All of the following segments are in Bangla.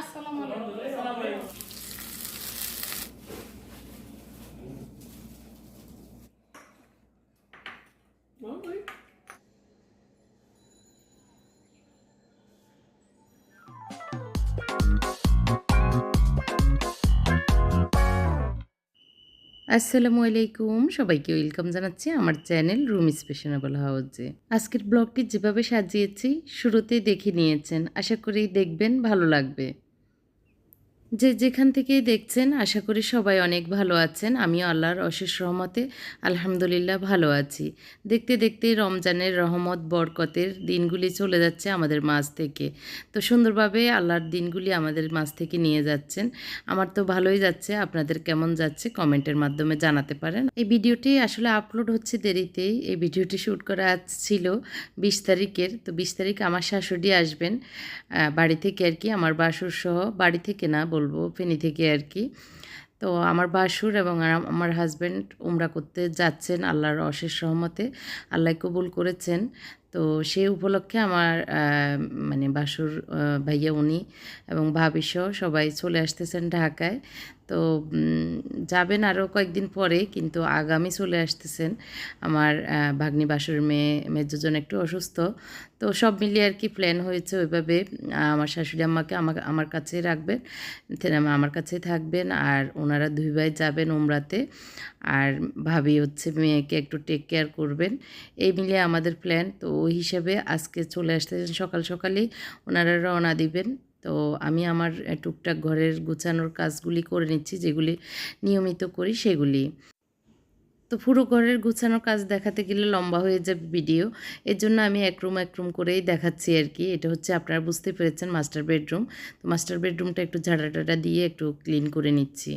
আসসালামু আলাইকুম। সবাইকে ওয়েলকাম জানাচ্ছি আমার চ্যানেল রুম স্পেশনেবল হাউসে আজকের ব্লগটি যেভাবে সাজিয়েছি, শুরুতেই দেখে নিয়েছেন। আশা করি দেখবেন ভালো লাগবে। যে যেখান থেকেই দেখছেন, আশা করি সবাই অনেক ভালো আছেন। আমিও আল্লাহর অশেষ রহমতে আলহামদুলিল্লাহ ভালো আছি। দেখতে দেখতে রমজানের রহমত, বরকতের দিনগুলি চলে যাচ্ছে আমাদের মাঝ থেকে। তো সুন্দরভাবে আল্লাহর দিনগুলি আমাদের মাঝ থেকে নিয়ে যাচ্ছেন। আমার তো ভালোই যাচ্ছে, আপনাদের কেমন যাচ্ছে কমেন্টের মাধ্যমে জানাতে পারেন। এই ভিডিওটি আসলে আপলোড হচ্ছে দেরিতেই, এই ভিডিওটি শ্যুট করা ছিল বিশ তারিখের। তো বিশ তারিখ আমার শাশুড়ি আসবেন বাড়ি থেকে আর কি, আমার বাসুর সহ বাড়ি থেকে না বলব, ফেনি থেকে আর কি তো আমার বাসুর এবং আম- আমার হাজব্যান্ড উমরা করতে যাচ্ছেন আল্লাহর অশেষ সহমতে আল্লাহ কবুল করেছেন। তো সেই উপলক্ষে আমার মানে বাসুর ভাইয়া, উনি এবং ভাবিসহ সবাই চলে আসতেছেন ঢাকায়। তো যাবেন আরও কয়েকদিন পরে, কিন্তু আগামী চলে আসতেছেন আমার ভাগ্নি বাসুর মেয়ে মেজোজন একটু অসুস্থ। তো সব মিলিয়ে আর কি প্ল্যান হয়েছে ওইভাবে। আমার শাশুড়ি আম্মাকে আমাকে, আমার কাছেই রাখবেন আমার কাছেই থাকবেন, আর ওনারা দুই ভাই যাবেন উমরাতে। আর ভাবি হচ্ছে মেয়েকে একটু টেক কেয়ার করবেন। এই মিলিয়ে আমাদের প্ল্যান তো ওই হিসেবে আজকে চলে আসতেছেন সকাল সকালেই। ওনারা রওনা দিবেন। তো আমি আমার টুকটাক ঘরের গুছানোর কাজগুলি করে নিচ্ছি, যেগুলি নিয়মিত করি সেগুলি। তো পুরো ঘরের গুছানোর কাজ দেখাতে গেলে লম্বা হয়ে যাবে ভিডিও। এর জন্য আমি একরুম একরুম করেই দেখাচ্ছি আর কি। এটা হচ্ছে আপনারা বুঝতে পেরেছেন মাস্টার বেডরুম। তো মাস্টার বেডরুমটা একটু ঝাড়া টাড়া দিয়ে একটু ক্লিন করে নিচ্ছি।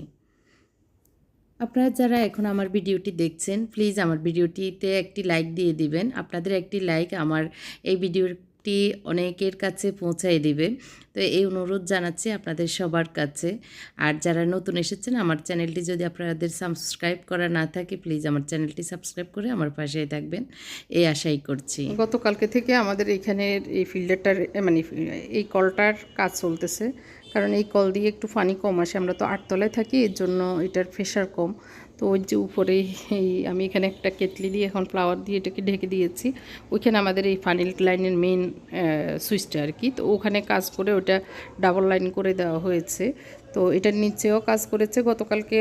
আপনারা যারা এখন আমার ভিডিওটি দেখছেন, প্লিজ আমার ভিডিওটিতে একটি লাইক দিয়ে দিবেন। আপনাদের একটি লাইক আমার এই ভিডিওটি অনেকের কাছে পৌঁছাই দিবে। তো এই অনুরোধ জানাচ্ছি আপনাদের সবার কাছে। আর যারা নতুন এসেছেন, আমার চ্যানেলটি যদি আপনাদের সাবস্ক্রাইব করা না থাকে প্লিজ আমার চ্যানেলটি সাবস্ক্রাইব করে আমার পাশেই থাকবেন। এই আশাই করছি। গতকালকে থেকে আমাদের এইখানের এই ফিল্টারটার মানে এই কলটার কাজ চলতেছে। কারণ এই কল দিয়ে একটু পানি কম আসে। আমরা তো আটতলায় থাকি, এর জন্য এটার প্রেশার কম। তো ওই যে উপরে এই আমি এখানে একটা কেটলি দিয়ে এখন ফ্লাওয়ার দিয়ে এটাকে ঢেকে দিয়েছি। ওইখানে আমাদের এই ফানিল লাইনের মেইন সুইচটা আর কি। তো ওখানে কাজ করে ওটা ডাবল লাইন করে দেওয়া হয়েছে। তো এটার নিচেও কাজ করেছে। গতকালকে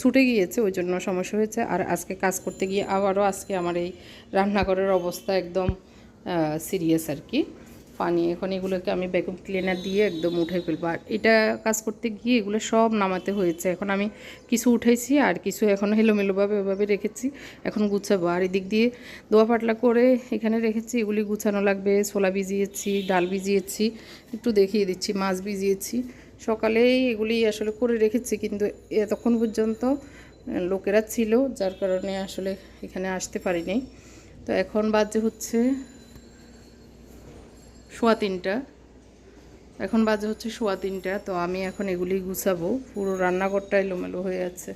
ছুটে গিয়েছে, ওই জন্য সমস্যা হয়েছে। আর আজকে কাজ করতে গিয়ে আবারও আজকে আমার এই রান্নাঘরের অবস্থা একদম সিরিয়াস আর কি। পানি। এখন এগুলোকে আমি ভ্যাকুম ক্লিনার দিয়ে একদম উঠে ফেলব। আর এটা কাজ করতে গিয়ে এগুলো সব নামাতে হয়েছে। এখন আমি কিছু উঠাইছি আর কিছু এখন হেলোমেলোভাবে ওভাবে রেখেছি। এখন গুছাবো। আর এদিক দিয়ে দোয়া পাটলা করে এখানে রেখেছি। এগুলি গুছানো লাগবে। ছোলা ভিজিয়েছি, ডাল ভিজিয়েছি, একটু দেখিয়ে দিচ্ছি, মাছ ভিজিয়েছি। সকালেই এগুলি আসলে করে রেখেছি কিন্তু এতক্ষণ পর্যন্ত লোকেরা ছিল, যার কারণে আসলে এখানে আসতে পারিনি। তো এখন বাজে হচ্ছে সোয়া তিনটা। এখন বাজে হচ্ছে সোয়া তিনটা, তো আমি এখন এগুলি গুছাবো। পুরো রান্নাঘরটা এলোমেলো হয়ে আছে।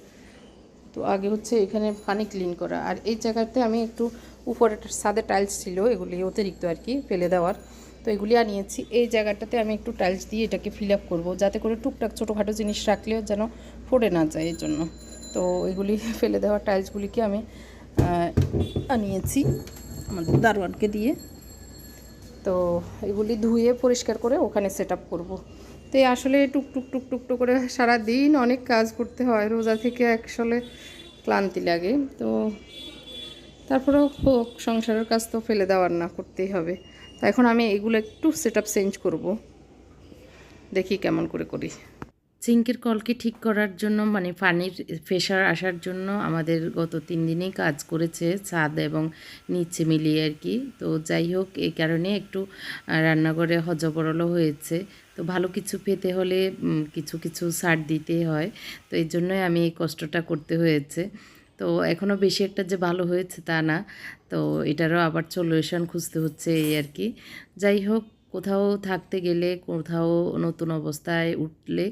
তো আগে হচ্ছে এখানে পানি ক্লিন করা। আর এই জায়গাতে আমি একটু উপরে সাদে টাইলস ছিল, এগুলি অতিরিক্ত আর কি ফেলে দেওয়ার। তো এগুলি আনিয়েছি। এই জায়গাটাতে আমি একটু টাইলস দিয়ে এটাকে ফিল আপ করব, যাতে করে টুকটাক ছোটোখাটো জিনিস রাখলেও যেন পড়ে না যায় এর জন্য। তো এগুলি ফেলে দেওয়া টাইলসগুলিকে আমি আনিয়েছি। আমাদের দারোয়ানকে দিয়ে। তো এগুলি ধুয়ে পরিষ্কার করে ওখানে সেট আপ করব। তো আসলে টুকটুক টুক টুক টুক টুক করে সারা দিন অনেক কাজ করতে হয়, রোজা থেকে আসলে ক্লান্তি লাগে। তো তারপরেও হোক, সংসারের কাজ তো ফেলে দেওয়ার না করতেই হবে। তা এখন আমি এগুলো একটু সেট আপ চেঞ্জ করব। দেখি কেমন করে করি। সিঙ্কের কলকে ঠিক করার জন্য মানে পানির প্রেশার আসার জন্য আমাদের গত তিন দিনেই কাজ করেছে ছাদ এবং নিচে মিলিয়ে আর কি। তো যাই হোক, এই কারণে একটু রান্নাঘরে হজবরলও হয়েছে। তো ভালো কিছু পেতে হলে কিছু কিছু সার দিতে হয়। তো এই জন্যই আমি এই কষ্টটা করতে হয়েছে। তো এখনও বেশি একটা যে ভালো হয়েছে তা না। তো এটারও আবার সলিউশন খুঁজতে হচ্ছে এই আর কি। যাই হোক কোথাও থাকতে গেলে, কোথাও নতুন অবস্থায় উঠলে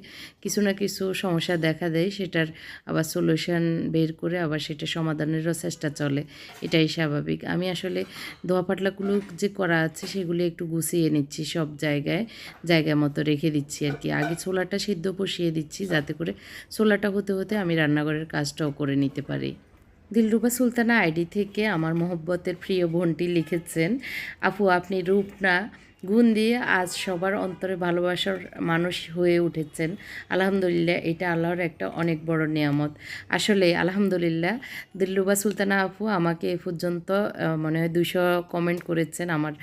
কিছু না কিছু সমস্যা দেখা দেয়, সেটার আবার সলিউশন বের করে আবার সেটা সমাধানেরও চেষ্টা চলে। এটাই স্বাভাবিক। আমি আসলে ধোয়া পাটলাগুলো যে করা আছে, সেগুলি একটু গুছিয়ে নিচ্ছি সব জায়গায়, জায়গা মতো রেখে দিচ্ছি আর কি। আগে ছোলাটা সিদ্ধ বসিয়ে দিচ্ছি যাতে করে ছোলাটা হতে হতে আমি রান্নাঘরের কাজটাও করে নিতে পারি। দিলরুবা সুলতানা আইডি থেকে আমার মোহব্বতের প্রিয় বোনটি লিখেছেন, আপু, আপনি রূপ না গুণ দিয়ে আজ সবার অন্তরে ভালোবাসার মানুষ হয়ে উঠেছেন। আলহামদুলিল্লাহ, এটা আল্লাহর একটা অনেক বড় নিয়ামত। আসলে আলহামদুলিল্লাহ, দিল্লুবা সুলতানা আপু আমাকে এ পর্যন্ত মনে হয় দুশো কমেন্ট করেছেন আমার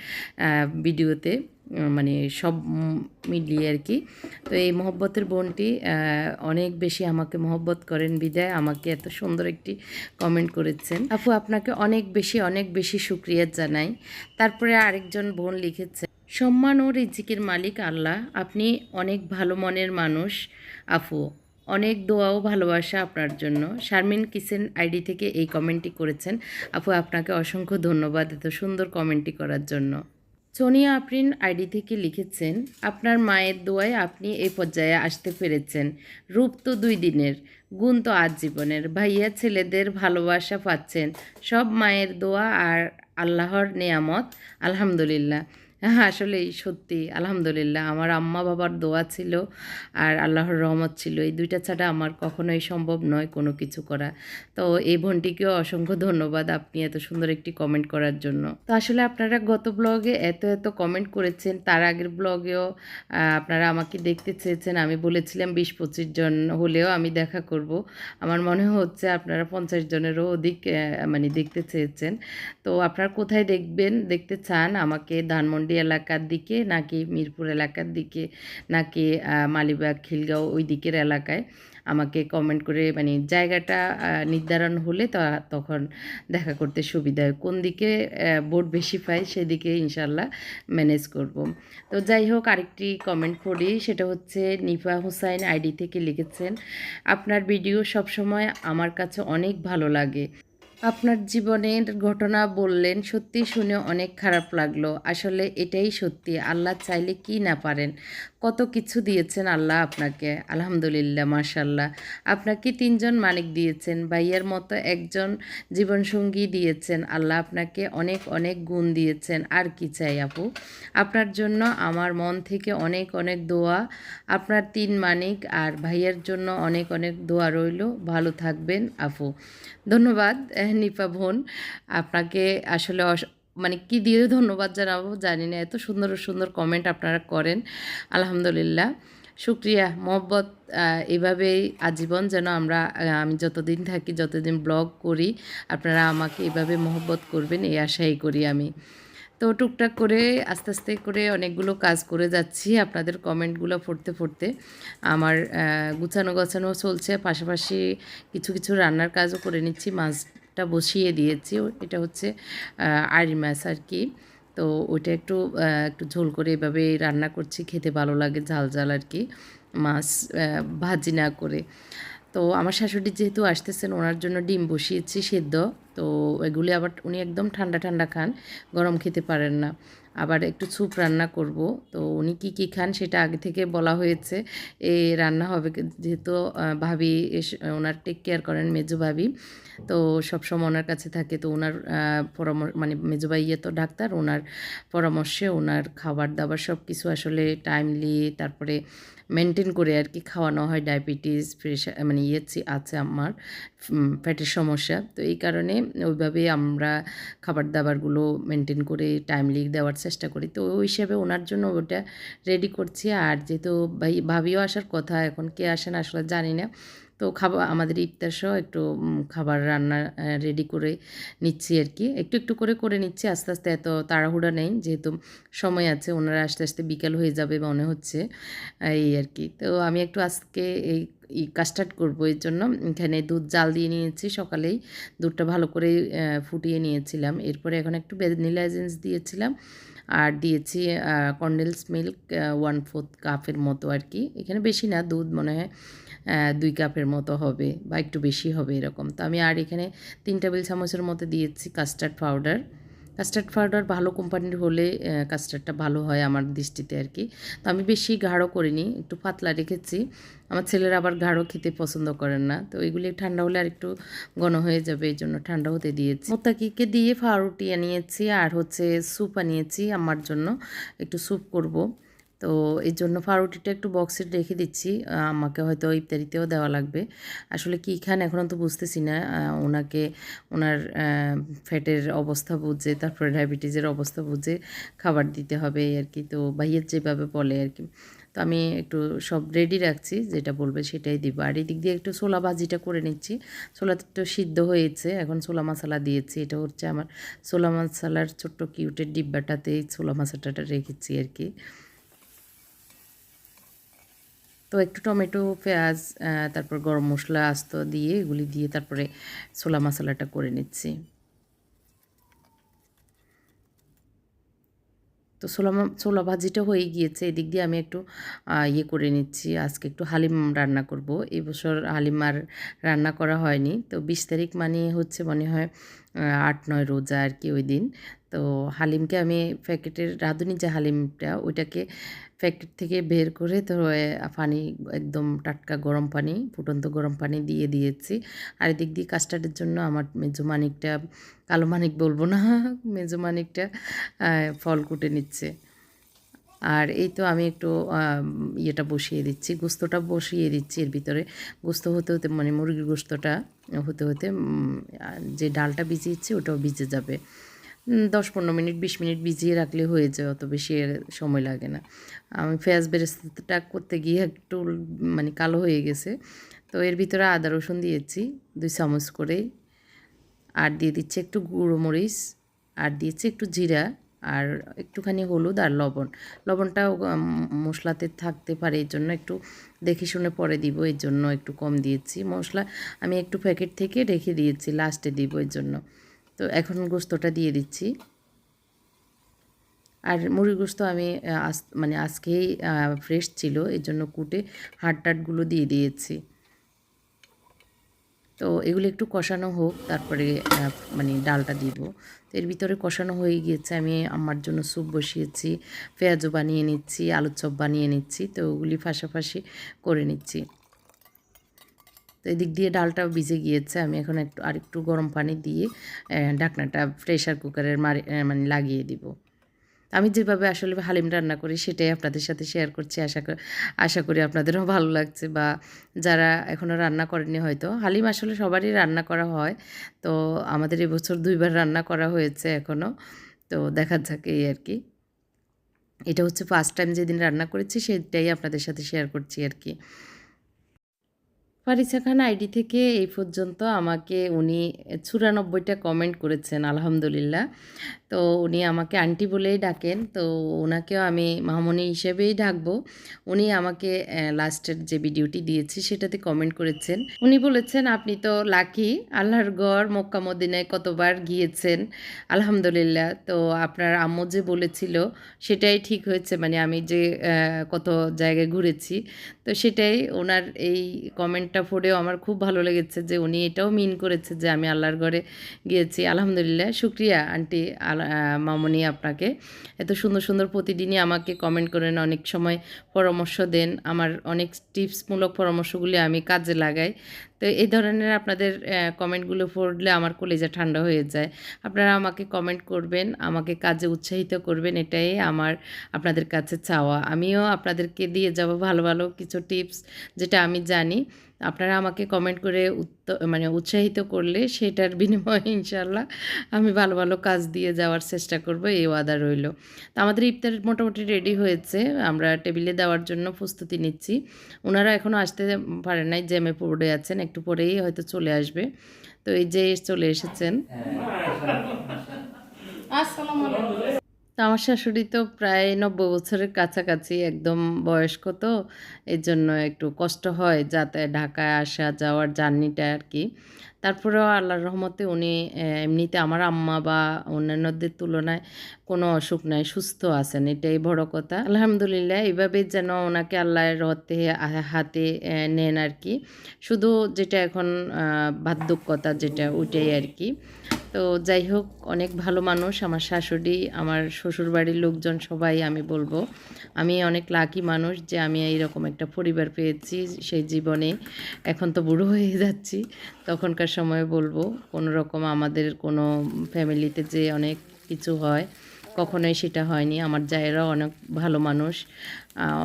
ভিডিওতে মানে সব মিলিয়ে আর কি। তো এই মহব্বতের বোনটি অনেক বেশি আমাকে মহব্বত করেন বিদায়। আমাকে এত সুন্দর একটি কমেন্ট করেছেন। আপু আপনাকে অনেক বেশি অনেক বেশি সুক্রিয়া জানাই। তারপরে আরেকজন বোন লিখেছে সম্মান ও রিজিকের মালিক আল্লাহ। আপনি অনেক ভালো মনের মানুষ। আপু অনেক দোয়া ও ভালোবাসা আপনার জন্য। শারমিন কিচেন আইডি থেকে এই কমেন্টটি করেছেন। আপু আপনাকে অসংখ্য ধন্যবাদ এত সুন্দর কমেন্টটি করার জন্য। সোনিয়া আফরিন আইডি থেকে লিখেছেন, আপনার মায়ের দোয়ায় আপনি এই পর্যায়ে আসতে পেরেছেন। রূপ তো দুই দিনের, গুণ তো আজ জীবনের। ভাইয়া, ছেলেদের ভালোবাসা পাচ্ছেন। সব মায়ের দোয়া আর আল্লাহর নেয়ামত। আলহামদুলিল্লাহ। আসলেই, সত্যি, আলহামদুলিল্লাহ। আমার আম্মা বাবার দোয়া ছিল আর আল্লাহর রহমত ছিল। এই দুইটা ছাড়া আমার কখনোই সম্ভব নয় কোনো কিছু করা। তো এই বোনটিকেও অসংখ্য ধন্যবাদ আপনি এত সুন্দর একটি কমেন্ট করার জন্য। তো আসলে আপনারা গত ব্লগে এত এত কমেন্ট করেছেন, তার আগের ব্লগেও আপনারা আমাকে দেখতে চেয়েছেন। আমি বলেছিলাম বিশ, পঁচিশ জন হলেও আমি দেখা করব। আমার মনে হচ্ছে আপনারা পঞ্চাশ জনেরও অধিক মানে দেখতে চেয়েছেন। তো আপনারা কোথায় দেখবেন, দেখতে চান, আমাকে ধানমন্ডি এলাকার দিকে, নাকি মিরপুর এলাকার দিকে, নাকি মালিবাগ, খিলগাঁও ওই দিকের এলাকায়, আমাকে কমেন্ট করে মানে জায়গাটা নির্ধারণ হলে তা- তখন দেখা করতে সুবিধা হয়। কোন দিকে ভোট বেশি পাই সেদিকে ইনশাল্লাহ ম্যানেজ করব। তো যাই হোক, আরেকটি কমেন্ট করি, সেটা হচ্ছে নিফা হুসাইন আইডি থেকে লিখেছেন, আপনার ভিডিও সবসময় আমার কাছে অনেক ভালো লাগে। আপনার জীবনের ঘটনা বললেন, সত্যি শুনে অনেক খারাপ লাগল। আসলে এটাই সত্যি, আল্লাহ চাইলে কি না পারেন? কত কিছু দিয়েছেন আল্লাহ আপনাকে? আলহামদুলিল্লাহ মাশাল্লাহ আপনাকে তিনজন মালিক দিয়েছেন, ভাইয়ের মতো একজন জীবনসঙ্গী দিয়েছেন, আল্লাহ আপনাকে অনেক অনেক গুণ দিয়েছেন। আর কি চাই আপু? আপনার জন্য আমার মন থেকে অনেক অনেক দোয়া। আপনার তিন মানিক আর ভাইয়ের জন্য অনেক অনেক দোয়া রইল। ভালো থাকবেন আপু। ধন্যবাদ নিপা বোন। আপনাকে আসলে মানে কি দিয়ে ধন্যবাদ জানাব জানি না, এত সুন্দর সুন্দর কমেন্ট আপনারা করেন। আলহামদুলিল্লাহ। শুক্রিয়া, মোহব্বত এভাবেই আজীবন যেন আমরা আমি যতদিন থাকি, যতদিন ব্লগ করি, আপনারা আমাকে এভাবে মোহব্বত করবেন, এই আশাই করি আমি। তো টুকটাক করে আস্তে আস্তে করে অনেকগুলো কাজ করে যাচ্ছি আপনাদের কমেন্টগুলো পড়তে পড়তে। আমার গুছানো গোছানো চলছে, পাশাপাশি কিছু কিছু রান্নার কাজও করে নিচ্ছি, মাছটা বসিয়ে দিয়েছি। এটা হচ্ছে আড়ি মাছ আর কি। তো ওইটা একটু একটু ঝোল করে এভাবে রান্না করছি, খেতে ভালো লাগে, ঝাল ঝাল আর কি, মাছ ভাজি না করে। তো আমার শাশুড়ি যেহেতু আসতেছেন, ওনার জন্য ডিম বসিয়েছি সেদ্ধ। তো এগুলি আবার উনি একদম ঠান্ডা ঠান্ডা খান, গরম খেতে পারেন না। আবার একটু স্যুপ রান্না করব। তো উনি কি কি খান সেটা আগে থেকে বলা হয়েছে। এই রান্না হবে যেহেতু ভাবি ওনার টেক কেয়ার করেন মেজো ভাবি। তো সবসময় ওনার কাছে থাকে। তো ওনার পরামর্শ মানে মেজো ভাইয়া তো ডাক্তার, ওনার পরামর্শে ওনার খাবার দাবার সব কিছু আসলে টাইমলি তারপরে মেনটেন করে আর কি খাওয়ানো হয় ডায়াবেটিস প্রেশার মানে ইয়ে আছে আমার ফ্যাটের সমস্যা। তো এই কারণে ওইভাবে আমরা খাবার দাবারগুলো মেনটেন করে টাইমলি দেওয়ার চেষ্টা করি। তো ওই হিসাবে ওনার জন্য ওটা রেডি করছি। আর যেহেতু ভাই, ভাবিও আসার কথা, এখন কে আসেন আসলে জানি না। তো খাবার আমাদের ইফতার সহ একটু খাবার রান্না রেডি করে নিচ্ছি আর কি। একটু একটু করে করে নিচ্ছি। আস্তে আস্তে এত তাড়াহুড়া নেই, যেহেতু সময় আছে, ওনারা আস্তে আস্তে বিকাল হয়ে যাবে মনে হচ্ছে, এই আর কি। তো আমি একটু আজকে এই কাস্টার্ড করব, এর জন্য এখানে দুধ জাল দিয়ে নিয়েছি, সকালেই দুধটা ভালো করে ফুটিয়ে নিয়েছিলাম। এরপরে এখন একটু ভ্যানিলা এজেন্স দিয়েছিলাম, আর দিয়েছি কন্ডেন্স মিল্ক ওয়ান ফোর্থ কাপের মতো আর কি। এখানে বেশি না, দুধ মনে হয় দুই কাপের মতো হবে বা একটু বেশি হবে এরকম। তো আমি আর এখানে তিন টেবিল চামচের মতো দিয়েছি কাস্টার্ড পাউডার কাস্টার্ড পাউডার ভালো কোম্পানির হলে কাস্টার্ডটা ভালো হয় আমার দৃষ্টিতে আর কি। তো আমি বেশি গাঢ় করিনি, একটু পাতলা রেখেছি। আমার ছেলেরা আবার গাঢ় খেতে পছন্দ করেন না। তো এগুলি ঠান্ডা হলে আর একটু ঘন হয়ে যাবে, এই জন্য ঠান্ডা হতে দিয়েছি। মোত্তাকিকে দিয়ে ফারুটি আনিয়েছি আর হচ্ছে স্যুপ আনিয়েছি আমার জন্য। একটু স্যুপ করব। তো এর জন্য ফারুটিটা একটু বক্সে রেখে দিচ্ছি। আমাকে হয়তো ইফতারিতেও দেওয়া লাগবে। আসলে কী খান এখনও তো বুঝতেছি না। ওনাকে, ওনার ফ্যাটের অবস্থা বুঝে, তারপরে ডায়াবেটিসের অবস্থা বুঝে খাবার দিতে হবে আর কি তো ভাইয়ের যেভাবে বলে আর কি তো আমি একটু সব রেডি রাখছি, যেটা বলবে সেটাই দিব। আর এদিক দিয়ে একটু ছোলা ভাজিটা করে নিচ্ছি। ছোলাটা একটু সিদ্ধ হয়েছে, এখন ছোলা মশলা দিয়েছি। এটা হচ্ছে আমার ছোলা মশলার ছোট্ট কিউটের ডিব্বাটাতে এই ছোলা মশলাটা রেখেছি আর কি তো একটু টমেটো, পেঁয়াজ তারপর গরম মশলা, আস্ত দিয়ে এগুলি দিয়ে তারপরে ছোলা মশলাটা করে নিচ্ছি। তো ছোলা ছোলা ভাজিটা হয়ে গিয়েছে, এদিক দিয়ে আমি একটু ইয়ে করে নিচ্ছি। আজকে একটু হালিম রান্না করব। এই বছর হালিম আর রান্না করা হয়নি। তো বিশ তারিখ মানে হচ্ছে মনে হয় আট, নয় রোজা আর কি ওই দিন। তো হালিমকে আমি প্যাকেটের, রাঁধুনি যে হালিমটা, ওইটাকে প্যাকেট থেকে বের করে তো পানি একদম টাটকা গরম পানি, ফুটন্ত গরম পানি দিয়ে দিয়েছি। আর এদিক দিয়ে কাস্টার্ডের জন্য আমার মেজো মানিকটা, কালো মানিক বলব না, মেজো মানিকটা ফল কুটে নিচ্ছে। আর এই তো আমি একটু ইয়েটা বসিয়ে দিচ্ছি, গোস্তটা বসিয়ে দিচ্ছি এর ভিতরে। গোস্ত হতে হতে মানে মুরগির গোস্তটা হতে হতে যে ডালটা ভিজিয়েছি ওটাও ভিজে যাবে। দশ পনেরো মিনিট, বিশ মিনিট ভিজিয়ে রাখলে হয়ে যায়, অত বেশি সময় লাগে না। আমি পেঁয়াজ বেরেস্তাটা করতে গিয়ে একটু মানে কালো হয়ে গেছে। তো এর ভিতরে আদা রসুন দিয়েছি, দুই চামচ করে। আর দিয়ে দিচ্ছি একটু গুঁড়ো মরিচ, আর দিয়েছি একটু জিরা, আর একটুখানি হলুদ আর লবণ। লবণটাও মশলাতে থাকতে পারে, এই জন্য একটু দেখে শুনে পরে দিব, এর জন্য একটু কম দিয়েছি। মশলা আমি একটু প্যাকেট থেকে রেখে দিয়েছি, লাস্টে দিব, এর জন্য। তো এখন গোস্তটা দিয়ে দিচ্ছি। আর মুরগি গোস্ত আমি আজ মানে আজকেই ফ্রেশ ছিল, এর জন্য কুটে হাড় টাটগুলো দিয়ে দিয়েছি। তো এগুলো একটু কষানো হোক, তারপরে মানে ডালটা দিব। তো এর ভিতরে কষানো হয়ে গিয়েছে, আমি আমার জন্য স্যুপ বসিয়েছি, পেঁয়াজও বানিয়ে নিচ্ছি, আলুর চপ বানিয়ে নিচ্ছি, তো ওগুলি ফাঁসাফাঁসি করে নিচ্ছি। তো এদিক দিয়ে ডালটাও ভিজে গিয়েছে। আমি এখন একটু আর একটু গরম পানি দিয়ে ঢাকনাটা প্রেশার কুকারের মারি মানে লাগিয়ে দিব। আমি যেভাবে আসলে হালিম রান্না করি, সেটাই আপনাদের সাথে শেয়ার করছি। আশা করি আশা করি আপনাদেরও ভালো লাগছে বা যারা এখনও রান্না করেনি হয়তো। হালিম আসলে সবারই রান্না করা হয়। তো আমাদের এবছর দুইবার রান্না করা হয়েছে এখনও তো দেখা যাক এই আর কি। এটা হচ্ছে ফার্স্ট টাইম যেদিন রান্না করেছি, সেটাই আপনাদের সাথে শেয়ার করছি আর কি। ফারিসা খান আইডি থেকে এই পর্যন্ত আমাকে উনি চুরানব্বইটা কমেন্ট করেছেন, আলহামদুলিল্লাহ। তো উনি আমাকে আন্টি বলেই ডাকেন, তো ওনাকেও আমি মামনি হিসেবেই ডাকবো। উনি আমাকে লাস্টের যে ভিডিওটি দিয়েছি সেটাতে কমেন্ট করেছেন। উনি বলেছেন, আপনি তো লাকি আল্লাহর গড়, মক্কা, মদিনায় কতবার গিয়েছেন? আলহামদুলিল্লাহ, তো আপনার আম্মু যে বলেছিল সেটাই ঠিক হয়েছে মানে আমি যে কত জায়গায় ঘুরেছি, তো সেটাই ওনার এই কমেন্টটা পড়েও আমার খুব ভালো লেগেছে যে উনি এটাও মিন করেছে যে আমি আল্লাহর ঘরে গিয়েছি। আলহামদুলিল্লাহ, শুক্রিয়া আন্টি মামনি আপনাকে। এত সুন্দর সুন্দর প্রতিদিনই আমাকে কমেন্ট করেন, অনেক সময় পরামর্শ দেন। আমার অনেক টিপসমূলক পরামর্শগুলি আমি কাজে লাগাই। তো এই ধরনের আপনাদের কমেন্টগুলো পড়লে আমার কলেজা ঠান্ডা হয়ে যায়। আপনারা আমাকে কমেন্ট করবেন, আমাকে কাজে উৎসাহিত করবেন, এটাই আমার, আপনাদের কাছে চাওয়া। আমিও আপনাদেরকে দিয়ে যাব ভালো ভালো কিছু টিপস যেটা আমি জানি। আপনারা আমাকে কমেন্ট করে উত্ত- মানে উৎসাহিত করলে সেটার বিনিময়ে ইনশাল্লাহ আমি ভালো ভালো কাজ দিয়ে যাওয়ার চেষ্টা করব, এই ওয়াদা রইল। তো আমাদের ইফতার মোটামুটি রেডি হয়েছে, আমরা টেবিলে দেওয়ার জন্য প্রস্তুতি নিচ্ছি। ওনারা এখনও আসতে পারেন নাই, জ্যামে পড়ে আছেন একটু পরেই হয়তো চলে আসবে। তো এই যে চলে এসেছেন। তো আমার শাশুড়ি তো প্রায় নব্বই বছরের কাছাকাছি একদম বয়স্ক তো এর জন্য একটু কষ্ট হয় যাতে ঢাকায় আসা যাওয়ার জার্নিটা আর কি। তারপরেও আল্লাহর রহমতে উনি এমনিতে আমার আম্মা বা অন্যান্যদের তুলনায় কোনো অসুখ নাই, সুস্থ আছেন, এটাই বড় কথা। আলহামদুলিল্লাহ, এইভাবে যেন ওনাকে আল্লাহর রহতে হাতে নেন আর কি। শুধু যেটা এখন বার্ধক্যতা যেটা, ওইটাই আর কি। তো যাই হোক, অনেক ভালো মানুষ। আমার শাশুড়ি, আমার শ্বশুরবাড়ির লোকজন সবাই আমি বলব। আমি অনেক লাকি মানুষ যে আমি এইরকম একটা পরিবার পেয়েছি, সেই জীবনে এখন তো বুড়ো হয়ে যাচ্ছি। তখনকার সময় বলব, কোনো রকম আমাদের কোনো ফ্যামিলিতে যে অনেক কিছু হয়, কখনোই সেটা হয়নি। আমার জায়েরা অনেক ভালো মানুষ।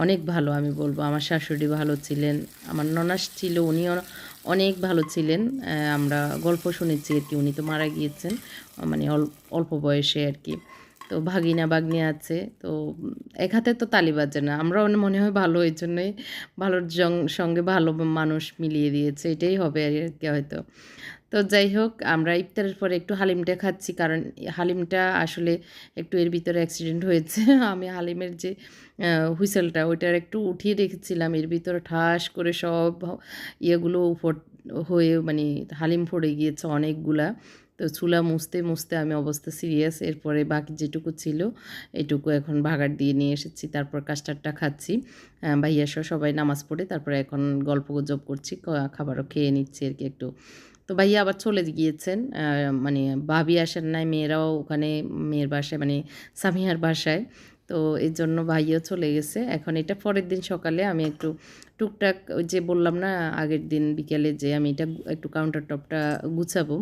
অনেক ভালো আমি বলব। আমার শাশুড়ি ভালো ছিলেন। আমার ননাস ছিল, উনিও অনেক ভালো ছিলেন। আমরা গল্প শুনেছি আর কি। উনি তো মারা গিয়েছেন মানে অল- অল্প বয়সে আর কি। তো ভাগিনা বাগনি আছে, তো এক হাতে তো তালি বাজে না। আমরাও মনে হয় ভালো, এই জন্যই ভালোর সঙ্গে ভালো মানুষ মিলিয়ে দিয়েছে। এটাই হবে আর কি হয়তো। তো যাই হোক আমরা ইফতারের পরে একটু হালিমটা খাচ্ছি। কারণ হালিমটা আসলে একটু এর ভিতরে অ্যাক্সিডেন্ট হয়েছে। আমি হালিমের যে হুইসেলটা ওইটার একটু উঠিয়ে রেখেছিলাম। এর ভিতরে ঠাস করে সব ইয়েগুলো উপর হয়ে মানে হালিম পড়ে গিয়েছে অনেকগুলা। তো চুলা মুছতে মুছতে আমি অবস্থা সিরিয়াস এরপরে বাকি যেটুকু ছিল এটুকু এখন ভাগার দিয়ে নিয়ে এসেছি। তারপর কাস্টারটা খাচ্ছি। আহ, ভাইয়া সহ সবাই নামাজ পড়ে তারপরে এখন গল্প গুজব করছি খাবারও খেয়ে নিচ্ছি আর কি একটু। তো ভাইয়া আবার চলে গিয়েছেন মানে ভাবি আসেন নাই, মেয়েরাও ওখানে, মেয়ের বাসায় মানে সামিয়ার বাসায়। তো এর জন্য ভাইয়াও চলে গেছে। এখন এটা পরের দিন সকালে আমি একটু টুকটাক যে বললাম না, আগের দিন বিকেলে যে আমি এটা একটু কাউন্টার টপটা গুছাবো।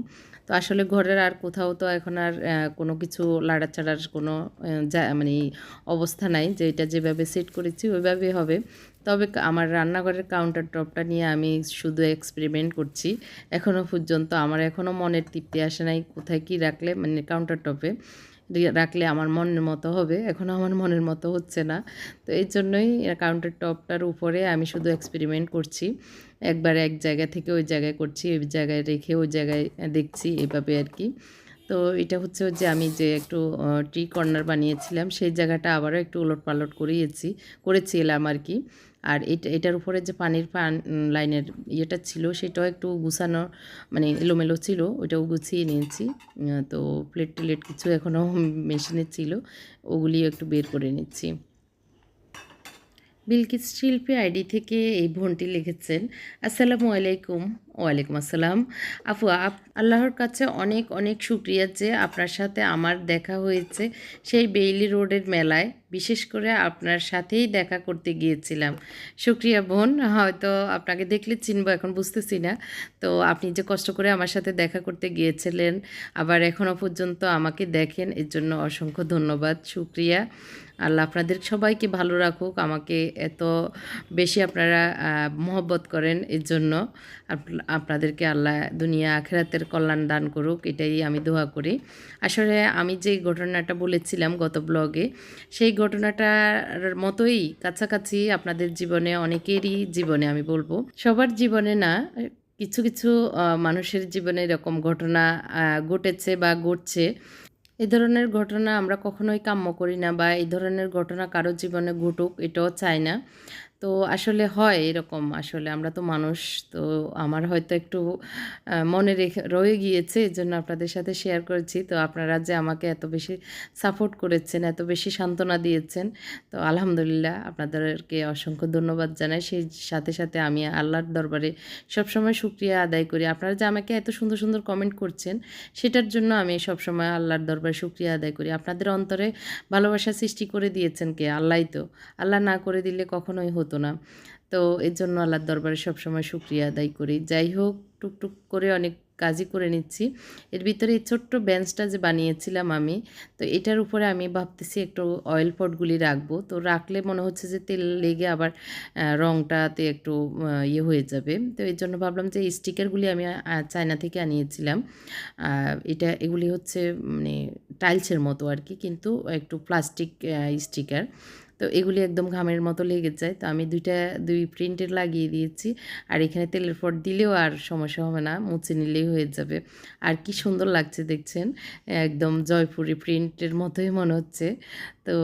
তো আসলে ঘরের আর কোথাও তো এখন আর কোনো কিছু লাড়াচাড়ার কোনো মানে অবস্থা নাই যে এটা যেভাবে সেট করেছি ওইভাবে হবে। তবে আমার রান্নাঘরের কাউন্টার টপটা নিয়ে আমি শুধু এক্সপেরিমেন্ট করছি। এখনও পর্যন্ত আমার এখনও মনের তৃপ্তি আসে নাই কোথায় কী রাখলে মানে কাউন্টার টপে রাখলে আমার মনের মতো হবে এখনও আমার মনের মতো হচ্ছে না। তো এই জন্যই কাউন্টার টপটার উপরে আমি শুধু এক্সপেরিমেন্ট করছি। একবার এক জায়গা থেকে ওই জায়গায় করছি, ওই জায়গায় রেখে ওই জায়গায় দেখছি এভাবে আর কি। তো এটা হচ্ছে যে আমি যে একটু টি কর্নার বানিয়েছিলাম, সেই জায়গাটা আবারও একটু উলট পালট করিয়েছি, করেছিলাম আর কি। আর এটা, এটার উপরে যে পানির পান লাইনের ইয়েটা ছিল, সেটাও একটু গুছানো মানে এলোমেলো ছিল, ওইটাও গুছিয়ে নিয়েছি। তো প্লেট টেলেট কিছু এখনও মেশিনে ছিল, ওগুলিও একটু বের করে নিচ্ছি। বিলকিস শিল্পী আইডি থেকে এই বোনটি লিখেছেন, আসসালামু আলাইকুম। ওয়ালাইকুম আসসালাম। আপু আপ আল্লাহর কাছে অনেক অনেক শুক্রিয়া যে আপনার সাথে আমার দেখা হয়েছে সেই বেইলি রোডের মেলায়। বিশেষ করে আপনার সাথেই দেখা করতে গিয়েছিলাম। শুক্রিয়া বোন, হয়তো আপনাকে দেখলে চিনবো, এখন বুঝতেছি না। তো আপনি যে কষ্ট করে আমার সাথে দেখা করতে গিয়েছিলেন, আবার এখনও পর্যন্ত আমাকে দেখেন, এর জন্য অসংখ্য ধন্যবাদ, শুক্রিয়া। আল্লাহ আপনাদের সবাইকে ভালো রাখুক, আমাকে এত বেশি আপনারা মহব্বত করেন এর জন্য। আপনাদেরকে আল্লাহ দুনিয়া আখেরাতের কল্যাণ দান করুক, এটাই আমি দোয়া করি। আসলে আমি যে ঘটনাটা বলেছিলাম গত ব্লগে সেই ঘটনাটার মতোই কাছাকাছি আপনাদের জীবনে, অনেকেরই জীবনে আমি বলব। সবার জীবনে না, কিছু কিছু মানুষের জীবনে এরকম ঘটনা ঘটেছে বা ঘটছে। এই ধরনের ঘটনা আমরা কখনোই কাম্য করি না বা এই ধরনের ঘটনা কারও জীবনে ঘটুক, এটাও চাই না। তো আসলে হয় এরকম। আসলে আমরা তো মানুষ, তো আমার হয়তো একটু মনে রেখে, রয়ে গিয়েছে এই জন্য আপনাদের সাথে শেয়ার করেছি। তো আপনারা যে আমাকে এত বেশি সাপোর্ট করেছেন, এত বেশি সান্ত্বনা দিয়েছেন, তো আলহামদুলিল্লাহ আপনাদেরকে অসংখ্য ধন্যবাদ জানাই। সেই সাথে সাথে আমি আল্লাহর দরবারে সবসময় শুক্রিয়া আদায় করি। আপনারা যে আমাকে এত সুন্দর সুন্দর কমেন্ট করছেন, সেটার জন্য আমি সবসময় আল্লাহর দরবারে শুক্রিয়া আদায় করি। আপনাদের অন্তরে ভালোবাসা সৃষ্টি করে দিয়েছেন কে? আল্লাহই তো। আল্লাহ না করে দিলে কখনোই হতো না। তো এর জন্য আল্লাহর দরবারে সবসময় শুক্রিয়া আদায় করি। যাই হোক, টুকটুক করে অনেক কাজই করে নিচ্ছি। এর ভিতরে এই ছোট্ট বেঞ্চটা যে বানিয়েছিলাম আমি, তো এটার উপরে আমি ভাবতেছি একটু অয়েল পটগুলি রাখব। তো রাখলে মনে হচ্ছে যে তেল লেগে আবার রংটাতে একটু ইয়ে হয়ে যাবে। তো এই জন্য ভাবলাম যে স্টিকারগুলি আমি চায়না থেকে আনিয়েছিলাম। এটা, এগুলি হচ্ছে মানে টাইলসের মতো আর কি, কিন্তু একটু প্লাস্টিক স্টিকার তো এগুলি একদম ঘামের মতো লেগে যায়। তো আমি দুইটা, দুই প্রিন্টের লাগিয়ে দিয়েছি। আর এখানে তেলের ফট দিলেও আর সমস্যা হবে না, মুছে নিলেই হয়ে যাবে। আর কি সুন্দর লাগছে দেখছেন? একদম জয়পুরি প্রিন্টের মতোই মনে হচ্ছে। তো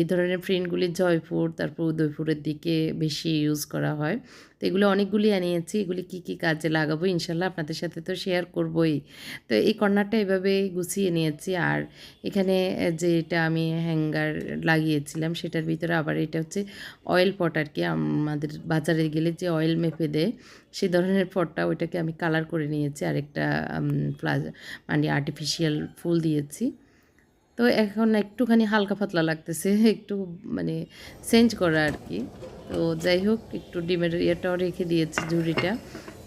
এই ধরনের প্রিন্টগুলি জয়পুর, তারপর উদয়পুরের দিকে বেশি ইউজ করা হয়। তো এগুলো অনেকগুলি আনিয়েছি, এগুলি কি কি কাজে লাগাবো ইনশাল্লাহ আপনাদের সাথে তো শেয়ার করবই। তো এই কর্নারটা এভাবে গুছিয়ে নিয়েছি আর এখানে যেটা আমি হ্যাঙ্গার লাগিয়েছিলাম সেটার ভিতরে আবার এটা হচ্ছে অয়েল পট আর কি, আমাদের বাজারে গেলে যে অয়েল মেপে দেয় সেই ধরনের পটটা ওইটাকে আমি কালার করে নিয়েছি। আর একটা মানে আর্টিফিশিয়াল ফুল দিয়েছি। তো এখন একটুখানি হালকা পাতলা লাগতেছে, একটু মানে চেঞ্জ করা আর কি। তো যাই হোক, একটু ডিমের ইয়েটাও রেখে দিয়েছি ঝুড়িটা।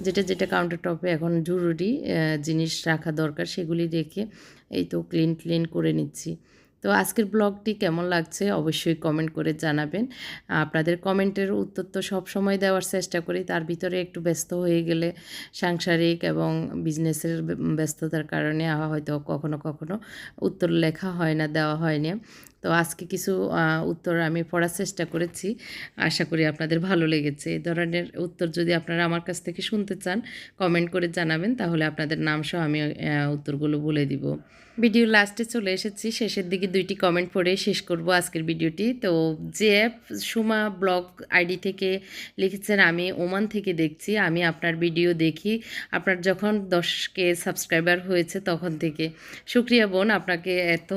যেটা যেটা কাউন্টার টপে এখন জরুরি জিনিস রাখা দরকার সেগুলি রেখে এই তো ক্লিন ক্লিন করে নিচ্ছি। তো আজকের ব্লগটি কেমন লাগছে অবশ্যই কমেন্ট করে জানাবেন। আপনাদের কমেন্টের উত্তর তো সবসময় দেওয়ার চেষ্টা করি। তার ভিতরে একটু ব্যস্ত হয়ে গেলে সাংসারিক এবং বিজনেসের ব্যস্ততার কারণে হয়তো কখনো কখনো উত্তর লেখা হয় না, দেওয়া হয় না। তো আজকে কিছু উত্তর আমি পড়ার চেষ্টা করেছি। আশা করি আপনাদের ভালো লেগেছে। এই ধরনের উত্তর যদি আপনারা আমার কাছ থেকে শুনতে চান কমেন্ট করে জানাবেন, তাহলে আপনাদের নাম সহ আমি উত্তরগুলো বলে দিব। ভিডিও লাস্টে চলে এসেছি। শেষের দিকে দুইটি কমেন্ট পড়ে শেষ করব আজকের ভিডিওটি। তো জেএফ সুমা ব্লগ আইডি থেকে লিখেছেন, আমি ওমান থেকে দেখছি। আমি আপনার ভিডিও দেখি। আপনার যখন দশ কে সাবস্ক্রাইবার হয়েছে তখন থেকে। শুক্রিয়া বোন, আপনাকে এত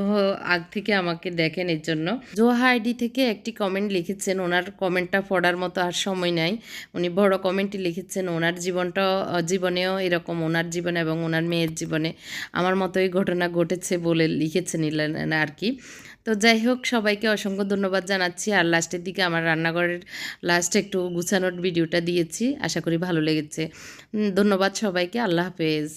আগ থেকে আমাকে দেখেন এর জন্য। জোহা আইডি থেকে একটি কমেন্ট লিখেছেন, ওনার কমেন্টটা পড়ার মতো আর সময় নাই। উনি বড় কমেন্টই লিখেছেন, ওনার জীবনটা জীবনেও এরকম, ওনার জীবনে এবং ওনার মেয়ের জীবনে আমার মতোই ঘটনা ঘটেছে বলে লিখেছেন আর কি। তো যাই হোক, সবাইকে অসংখ্য ধন্যবাদ জানাচ্ছি। আর লাস্টের দিকে আমার রান্নাঘরের লাস্ট একটু গুছানোর ভিডিওটা দিয়েছি। আশা করি ভালো লেগেছে। ধন্যবাদ সবাইকে। আল্লাহ হাফেজ।